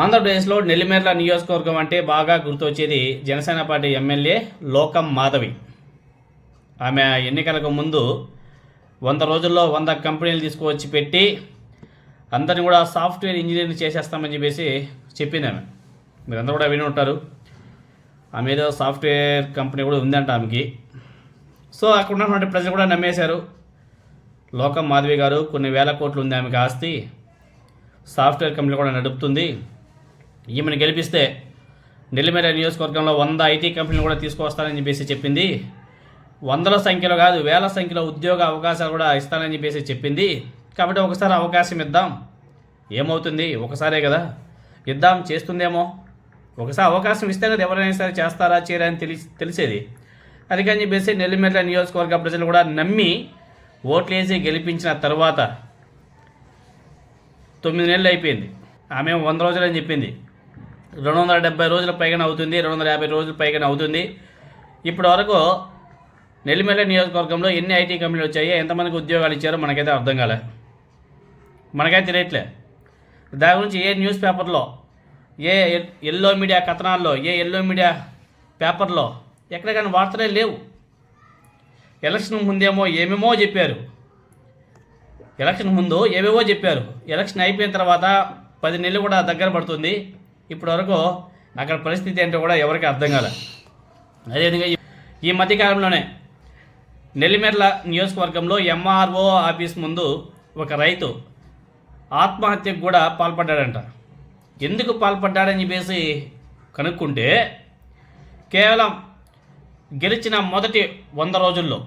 ఆంధ్రప్రదేశ్లో నెల్లిమేర్ల నియోజకవర్గం అంటే బాగా గుర్తొచ్చేది జనసేన పార్టీ ఎమ్మెల్యే లోకం మాధవి. ఆమె ఎన్నికలకు ముందు వంద రోజుల్లో వంద కంపెనీలు తీసుకువచ్చి పెట్టి అందరిని కూడా సాఫ్ట్వేర్ ఇంజనీరింగ్ చేసేస్తామని చెప్పేసి చెప్పింది ఆమె. మీరందరూ కూడా విని ఉంటారు. ఆమె ఏదో సాఫ్ట్వేర్ కంపెనీ కూడా ఉందంట ఆమెకి. సో అక్కడ ఉన్నటువంటి ప్రజలు కూడా నమ్మేశారు. లోకం మాధవి గారు కొన్ని వేల కోట్లు ఉంది ఆమెకి ఆస్తి. సాఫ్ట్వేర్ కంపెనీ కూడా నడుపుతుంది. ఈమెను గెలిపిస్తే నెల్లిమేర నియోజకవర్గంలో వంద ఐటీ కంపెనీలు కూడా తీసుకువస్తానని చెప్పేసి చెప్పింది. వందల సంఖ్యలో కాదు వేల సంఖ్యలో ఉద్యోగ అవకాశాలు కూడా ఇస్తానని చెప్పేసి చెప్పింది. కాబట్టి ఒకసారి అవకాశం ఇద్దాం. ఏమవుతుంది? ఒకసారే కదా. ఇద్దాం చేస్తుందేమో. ఒకసారి అవకాశం ఇస్తే కదా ఎవరైనా సరే చేస్తారా చేయరా అని తెలిసి తెలిసేది. అందుకని చెప్పేసి నెల్లిమేర నియోజకవర్గ ప్రజలు కూడా నమ్మి ఓట్లేసి గెలిపించిన తర్వాత తొమ్మిది నెలలు అయిపోయింది. ఆమె వంద రోజులని చెప్పింది. రెండు వందల డెబ్బై రోజుల పైగా అవుతుంది రెండు వందల యాభై రోజుల పైగా అవుతుంది. ఇప్పటి వరకు నెల్లిమెల్ల నియోజకవర్గంలో ఎన్ని ఐటీ కంపెనీలు వచ్చాయి ఎంతమందికి ఉద్యోగాలు ఇచ్చారో మనకైతే అర్థం కాలే. మనకైతే తెలియట్లే. దాని గురించి ఏ న్యూస్ పేపర్లో ఏ ఎల్లో మీడియా కథనాల్లో ఏ ఎల్లో మీడియా పేపర్లో ఎక్కడ కానీ వార్తలే లేవు. ఎలక్షన్ ముందేమో ఏమేమో చెప్పారు. ఎలక్షన్ ముందు ఏవేవో చెప్పారు. ఎలక్షన్ అయిపోయిన తర్వాత పది నెలలు కూడా దగ్గర పడుతుంది. ఇప్పటి వరకు అక్కడ పరిస్థితి ఏంటో కూడా ఎవరికి అర్థం కాలే. అదేవిధంగా ఈ- ఈ మధ్యకాలంలోనే నెల్లిమెర్ల నియోజకవర్గంలో ఎంఆర్ఓ ఆఫీస్ ముందు ఒక రైతు ఆత్మహత్యకు కూడా పాల్పడ్డాడంట. ఎందుకు పాల్పడ్డాడని చెప్పేసి కనుక్కుంటే కేవలం గెలిచిన మొదటి వంద రోజుల్లో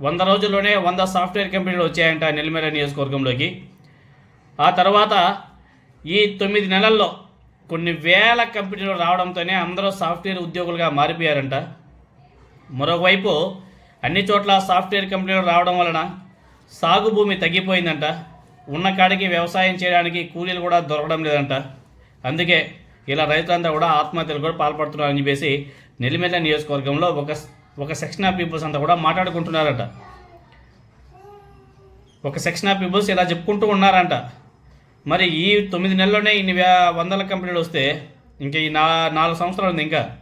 వంద రోజుల్లోనే వంద సాఫ్ట్వేర్ కంపెనీలు వచ్చాయంట నెల్లిమెర నియోజకవర్గంలోకి. ఆ తర్వాత ఈ తొమ్మిది నెలల్లో కొన్ని వేల కంపెనీలు రావడంతోనే అందరూ సాఫ్ట్వేర్ ఉద్యోగులుగా మారిపోయారంట. మరోవైపు అన్ని చోట్ల సాఫ్ట్వేర్ కంపెనీలు రావడం వలన సాగు భూమి తగ్గిపోయిందంట. ఉన్న కాడికి వ్యవసాయం చేయడానికి కూలీలు కూడా దొరకడం లేదంట. అందుకే ఇలా రైతులంతా కూడా ఆత్మహత్యలు కూడా పాల్పడుతున్నారని చెప్పేసి నెల్లిమెల్ల నియోజకవర్గంలో ఒక ఒక సెక్షన్ ఆఫ్ పీపుల్స్ అంతా కూడా మాట్లాడుకుంటున్నారట. ఒక సెక్షన్ ఆఫ్ పీపుల్స్ ఇలా చెప్పుకుంటూ ఉన్నారంట. మరి ఈ తొమ్మిది నెలల్లోనే ఇన్ని వందల కంపెనీలు వస్తే ఇంకా ఈ నా నాలుగు సంవత్సరాలు ఉంది ఇంకా.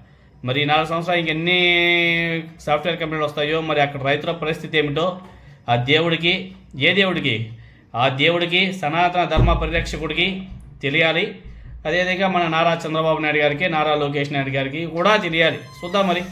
మరి ఈ నాలుగు సంవత్సరాలు ఇంకెన్ని సాఫ్ట్వేర్ కంపెనీలు వస్తాయో మరి అక్కడ రైతుల పరిస్థితి ఏమిటో ఆ దేవుడికి ఏ దేవుడికి? ఆ దేవుడికి సనాతన ధర్మ పరిరక్షకుడికి తెలియాలి. అదేవిధంగా మన నారా చంద్రబాబు నాయుడు గారికి నారా లోకేష్ నాయుడు గారికి కూడా తెలియాలి. చూద్దాం మరి.